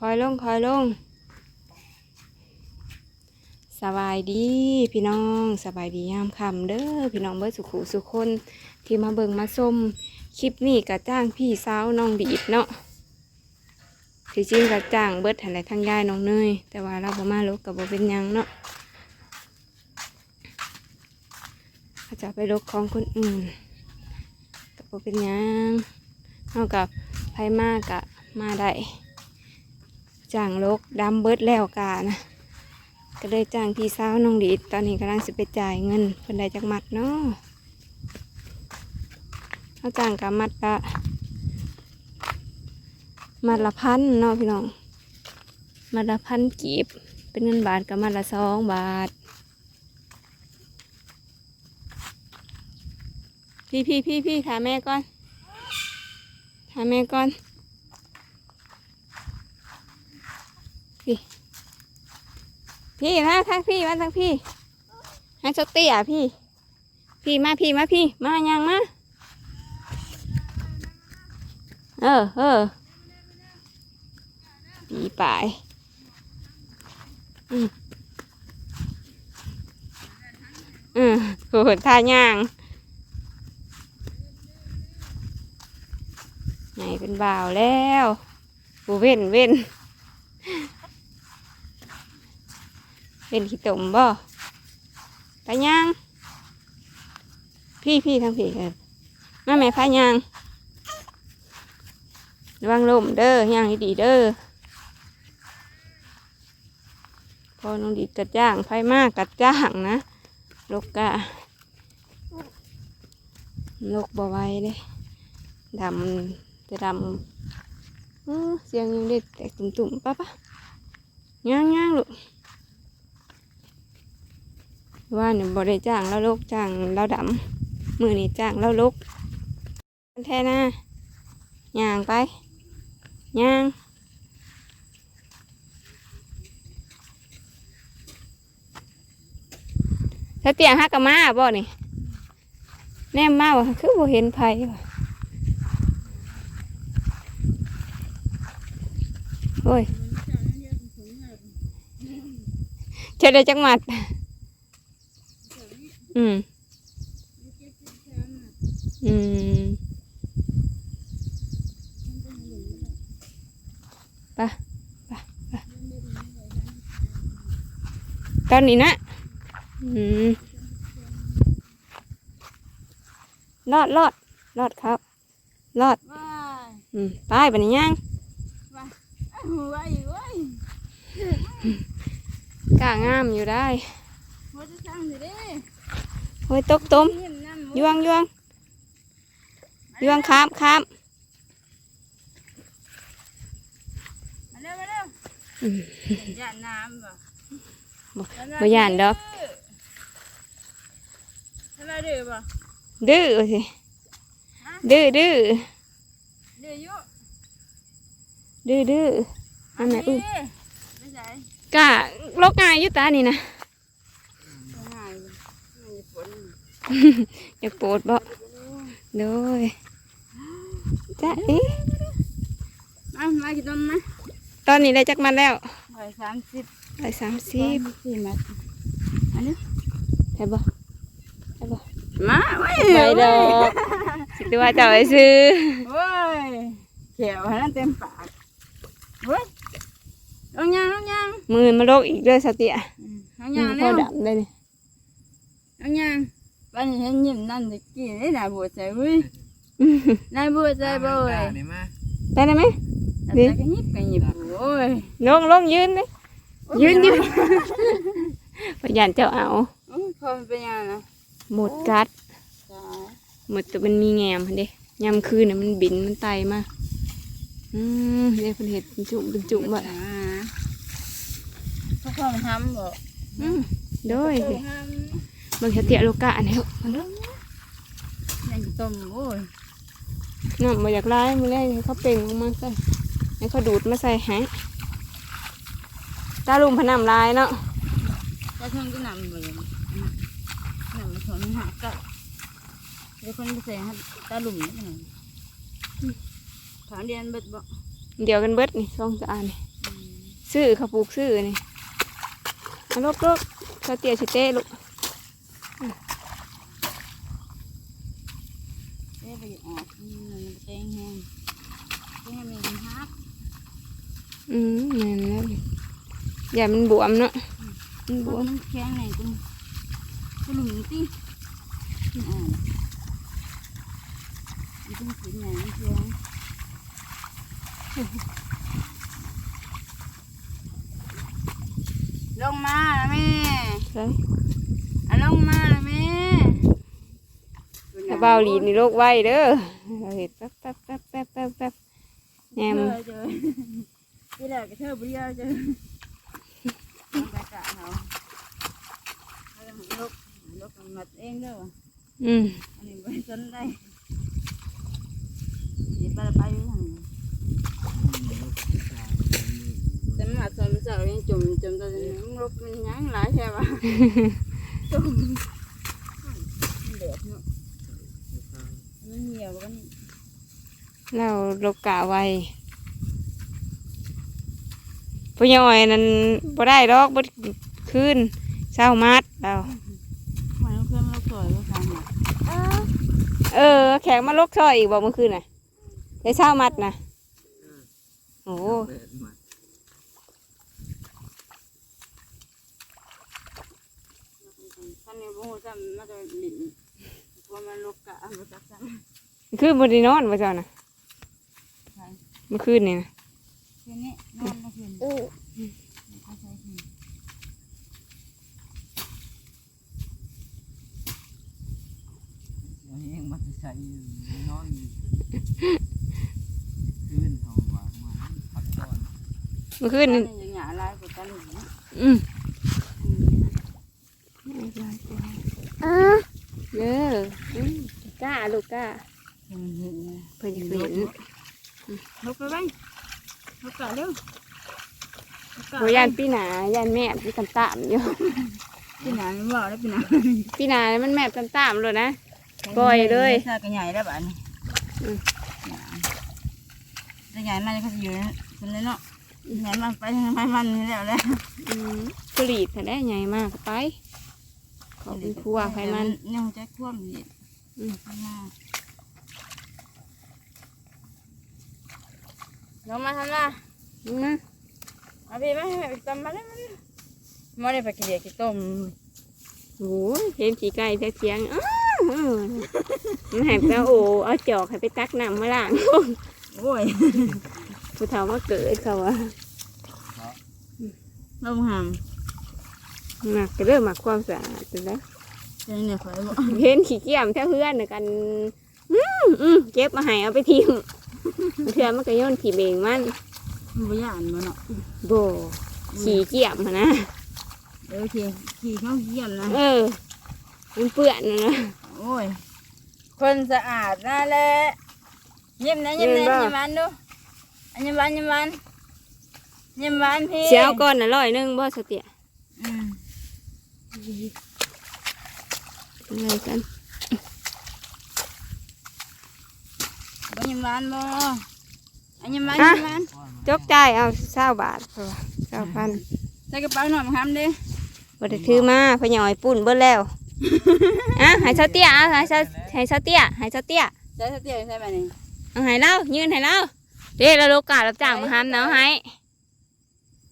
คอยลงคอยลง สบายดีพี่น้องสบายดียามค่ำเด้อพี่น้องเบิดสุขุสุคนที่มาเบิงมาส้มคลิปนี้กะจ้างพี่สาวน้องดีดเนาะที่จริงกะจ้างเบิดหันแหทั้งยายน้องเนยแต่ว่าเราบ่มาลกกับบ่เป็นยังเนาะเขาจะไปลกของคนอื่นกับบ่เป็นยังเท่ากับไผมากกะมาได้ จ้างลกดำเบิดแล้วกานะก็เลยจ้างพี่สาวน้องดีตอนนี้กำลังสิไปจ่ายเงินเพิ่นได้จากมัดเนาะเขาจ้างกับมัดละมัดละพันเนาะพี่น้องมัดละพันกีบเป็นเงินบาทกับมัดละสองบาท พี่พี่พี่พี่ถามแม่ก่อนถามแม่ก่อน พี่ พี่มาทั้งพี่มาทั้งพี่ให้เจ้าเตี้ยพี่ พี่มาพี่มาพี่ มายังมา เออเออปีปลายอืมอืมโหท่าย่างไหนเป็นบ่าวแล้วกูเว้นเว้น เป็นขี้ตุ่มบ่ไปย่าง พี่พี่ทางพี่เออมาแม่พาย่างระวังลมเด้อย่างให้ดีเด้อพอน้องดีกัดจ้างไฟมากกัดจ้างนะลกกะลกบ่ไหวเลยดำจะดำเออเสียงยังเด็ดแตกตุ่มๆป่ะปะย่างย่างลูก ว่าหนูบริจ้างแล้วลกจ้างแล้วดำมือนี่จ้างแล้วลกแท่นะย่างไปย่างถ้าเตียงฮักกะมาบ่นี่แนมมาว่ะคือบ่เห็นไผว่ะโอ้ยเจะได้จักหมัด อืม อืมไปไปไปตอนนี้นะ อืม รอดรอดรอดครับ รอดว้ายอืมไปบันนี้ยังว้ายว้ายกล้างามอยู่ได้ว่าจะสั่งสิเด้ โอ้ยตกต้มเยี่ยมน้ำยวงยวงยวงข้ามข้ามมาเร็วมาเร็วอืมหยาดน้ำบ่บ่บ่ย่านดอกทำไมดื้อบ่ดื้อสิดื้อดื้อดื้ออยู่ดื้อดื้ออันไหนอุ้มไม่ใช่กะลกง่ายอยู่ตานี่นะ ง่ายไม่ฝน อยากปวดบ่โดยจ้าเอ๊ะมามากินนมนะตอนนี้ได้จักมันแล้วร้อยสามสิบร้อยสามสิบสี่มัดอันนี้ได้บ่ได้บ่มาไว้ไปดอกสิตัวเจ้าไปซื้อโว้ยเขียวให้นั่นเต็มปากเว้ยลงยางลงยางมือมาโลกอีกเด้อสติอะลงมืยางอพเร็อวดำได้นี่อันยัง วันนี้เห็นยิ้มนั่นตะกี้นี่นายบัวใจเว้ยนายบัวใจบ่เว้ยนี่มาได้ไหมแต่ก็ยิบก็ยิบโอ้ยลงลงยืนเลยยืนยืนพยานเจ้าเอาโอ้ยพอมันเป็นยังนะหมดกัดจ้าหมดตัวมันมีแงมหั่นเด้ยามคืนน่ะมันบินมันไตมาอืมเด้เพิ่นเห็ดเป็นจุ่มเป็นจุ่มบ่อ่าพ่อพ่อมันทำบ่อืมโดย ทสิเบิ่งสติโลกะอันนี้เบิ่งเด้อำยังต้มโอ้ยน้ำมาอยากไล่มือแรกให้เขาเป่งลงมาใส่ให้เขาดูดมาใส่ให้ตาลุมพนำลายเนาะก็ช่างก็นำบ่ยังนำมาถอนหักก็เดี๋ยวคนไปใส่ให้ตาหลุมนี่หน่อยถอนเดียนเบิดบ่เดี๋ยวกันเบิดนี่สองจานนี่อืมซื้อเขาปลูกซื้อนี่เอาลกลกเขาเตียชิเต้ลูก เอ๊ะไปออกอืมมันเจ๊งแห้งเจ๊งแห้งมันฮักอืมแม่นแล้วอย่ามันบวม เนาะมันบบววมมมันแข็งไหนกูกูหลุมตีอ่ามันต้องสีไหนมันแข็งลงมาแล้วแม่ใช่อะลงมาแล้วแม่ถ้าเบาหลีนี่โรคไว้เด้อเราเห็ดแป๊บแป๊บแป๊บแป๊บแป๊บแป๊บแหมเธอเจอที่แรกก็เธอเบี้ยวเจอไปกะเขาเขาจะหันลกหันลกมันมัดเองเด้ออืมอันนี้ไม่สนได้เดี๋ยวไปไปอยู่ทางนี้แต่มาสอนเสายังจมจมตอนนี้มันลกมันยังหลายแค่ว่าจมมันเดือดเนาะมันเหี่ยวกัน เราโรคกะไว้พญอยนั้นบ่ได้ดอกบ่คืนเช้ามัดเรามันเพื่อนเราสวยเราฟังอะเออ แขกมาลกช่อยอีกบอกเมื่อคืนน่ะได้เช้ามัดนะโอ้โหท่านในโบซ้ำน่าจะหลินเพราะมันลกกะมาจากซ้ำคือบไดีนอนมาจ้านะ เมื่อคืนนี่นะคืนนี้นอนเมื่อคืนอู้เขาใช้คืนยังเองมันจะใช้นอนอยู่คืนทองว่ามาพักก่อนเมื่อคืนนี่นี่ยังหยาลายกว่ากันอยู่อืมเออเด้ออืมกล้าลูกกล้ามันเห็นเพิ่นจะเห็น ลกไปบ้างลกกะเร็วโบยานปีหนาย่านแม่ที่ตามตามๆอยู่พี่หนาไม่บอกแล้วพี่หนาปีหนานี่มันแม่ตามตามๆเลยนะปล่อยเลยซากันใหญ่แล้วบ้านอืมจะใหญ่มันก็จะอยู่คนนี้เนาะใหญ่มันไปทางไม้มันนี่แล้วแหละอืมกรีดแต่ได้ใหญ่มากไปขอเป็นครัวไฟมันเนี่ยมันจะคว่ำนี่อื มลงมาทำละนะเอาพี่มาให้ไปตำมาเลยมาเลยมาได้ไปกินเดียวกินต้มโอ้ยเห็นขี่ไก่แต่เสียงอ้าวอื้อมันใหายไปเอาโอ้เอาจอกให้ไปตักน้ำมาล้างโอ้ยผู้เฒ่ามาเกิดเขาอะลงหามหนักก็เริ่มหมักความสะอาดจนแล้วจะเนี่ยคอยบอกเห็นขี้เกียจแท้เพื่อนน่ะกันอืมอืมเก็บมาให้เอาไปทิ้ง เพื่อนมันก็โย่นขี่เบงมันมันบ่ย่านมันเนาะโบขี่เกียจมานะเดี๋ยวขี่ขี่เข้าเยี่ยมนะเออมันเปื้อนนะนะโอ้ย คนสะอาดน่าแหละยิ้มนะยิ้มนะยิ้มหวานดูอันยิ้มหวานยิ้มหวานยิ้มหวานพี่เช้าก่อนน่ะร้อยหนึงบ่สเตียอืม อะไรกัน ยิ้มหวานบ่อันยิ้มหวานยิ้มหวานจกจ่ายเอาเศร้าบาทพอเศร้าพันใส่กระเป๋าหน่อยมาทำดิบ่ได้ถือมาพะหน่อยปุ่นเบิดแล้วอะให้เซาเตี้ยเอาให้เซาให้เซาเตี้ยให้เซาเตี้ยใส่สเตียใส่แบบนี้เอาให้เรายืนให้เราเด้เราโลการับจ้างมาหามเนาให้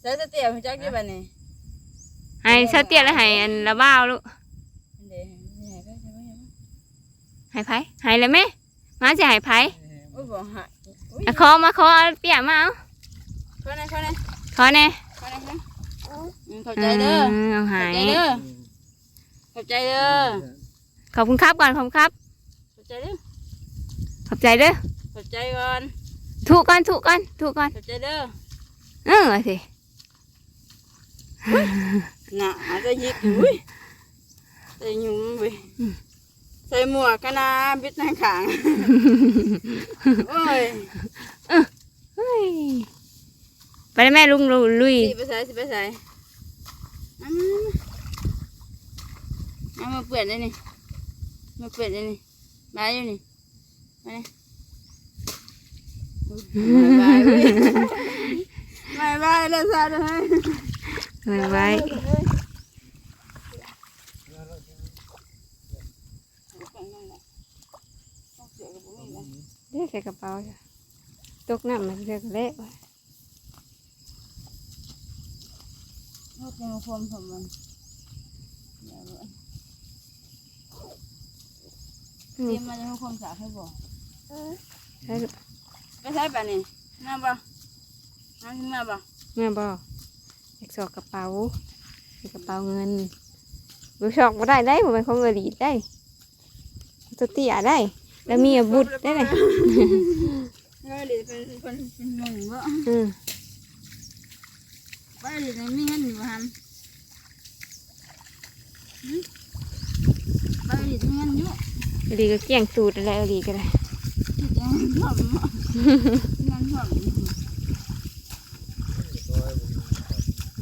ใส่สเตียคุณจักอยู่แบบนี้ให้เซาเตี้ยแล้วให้อันละบ้าวลูกเดี๋ยวนี่ก็ใช่ไหมให้ไผให้เลยไหมมาจะให้ไผโอ้ย บ่หายอุ้ยอะขอมาขอเอาเปียมาเอาขอหน่อยขอหน่อยขอแน่ขอหน่อยนะอืมขอบใจเด้อมเอาขใหาอบยใจเด้อขอบใจเด้อขอบคุณครับก่อนขอบคุณครับ ขอบใจเด้อขอบใจเด้อขอบใจก่อนถูกก่อนถูกก่อนถูกก่อนขอบใจเด้อเออสิน่ะอาจจะยิกอยู่อุ้ยใส่หยุ่มเว้ยใส่หมวกกันนะบิดหน้าขางโอ้ยเฮ้ยไปเลยแม่ลุงลุลุยสิไปใส่สิไปใส่เอามาเอามาเปื่อนได้นี่มาเปื่อนได้นี่บายอยู่นี่มาเนี่ยบายบายเว้ยบายบายแล้วสซาเลยเงินไว้เรียกใส่กระเป๋าจ้ะตก น้ำมันเรียกเละว่ะลูกยังคมผมมันเตรีนี่ยมมาจะให้คมสาให้บอกใช่ลูกไปใช้ป่ะนี่น้าบ่น้าขึ้นมาบ่เมื่อบ่อยากสอกกระเป๋าใส่กระเป๋าเงินบุชอกบ่ได้ได้บ่เป็นของเอรีดได้ตัวเตี้ยได้ แล้วมีอาวุธได้เลย เออเดี๋ยวเป็นเป็นเป็นงงบ่อืมไปเดี๋ยวมีเงินอยู่บ่ฮัมไปเดี๋ยวมีเงินอยู่เอรีก็เกี่ยงตูดอะไรเอรีก็ได้ที่จะชอบเงินชอบ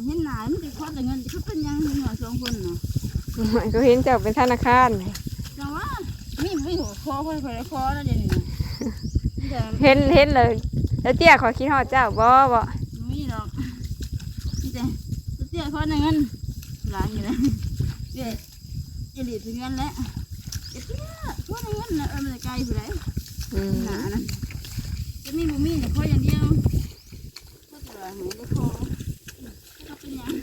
เห็นหนามันจะคว้าแต่เงินเขาเป็นยังหัวสองคนเนาะมันก็เห็นเจ้าเป็นธนาคารจังว่ามีมีหัวคอค่อยๆคอแล้วเดี๋ยวนี้แต่ เห็นเห็นเลย แล้วเตี้ยขอคิดฮอดเจ้าบ่บ่มีดอกนี่แต่ตัวเตี้ยคอในเงินหลานอยู่เลยเดี๋ยวจะหลีดถึงเงินแล้วเตี้ยคอในเงินนะเออมันจะไกลผู้ใดอืมหนานะจะมีบุมีแต่คออย่างเดียวก็ตัวหายได้คอก็เป็นยัง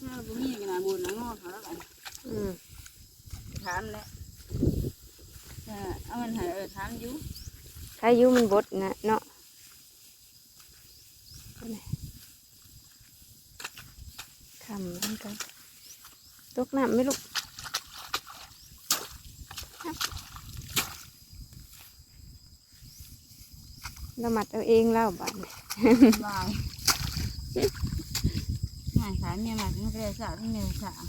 ถ้าบุมีกันนะบุญนะงอเขาแล้วกันอืมถามแล้ว เออเอาเงินใหายเออถามอยู่ถ้าอายุมันบดนะเนาะคำมันก็ตกน้ำไหม่ลูกเรามัดเอาเองเล่าบัดนี้บายงานขายเมียมาถึงก็เลยสาวที่เมียสาว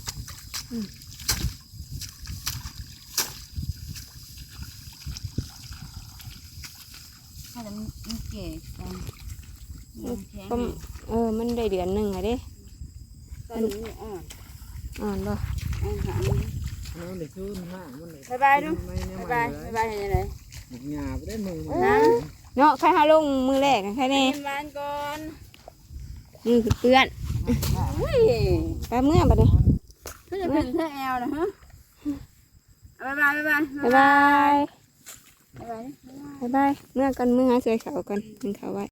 าแต่มันเก๋กันมันแข็งก็เออ มันได้เดือนหนึ่งอะเด้ตอนนี้อ่อนอ่อนบ่อ่อนขาน้ำเด็กชูนห้างมันเลยบายบายดูไม่แน่บายมับายนบายเลยเห็นยังไงหมกหยาไปได้มือมันนะเนาะใครหาลงมือแรกอะใครแน่กินบ้านก่อนมือคือเปื้อนเฮ้ยไปเมื่อบัดนี้เพื่อจะเป็นเธอแอลนะฮะบายบายบายบายบ๊ายบายบายบาย บ๊ายบายเมื่อกันเมื่อหาเสือเขากันมึงเขาไว้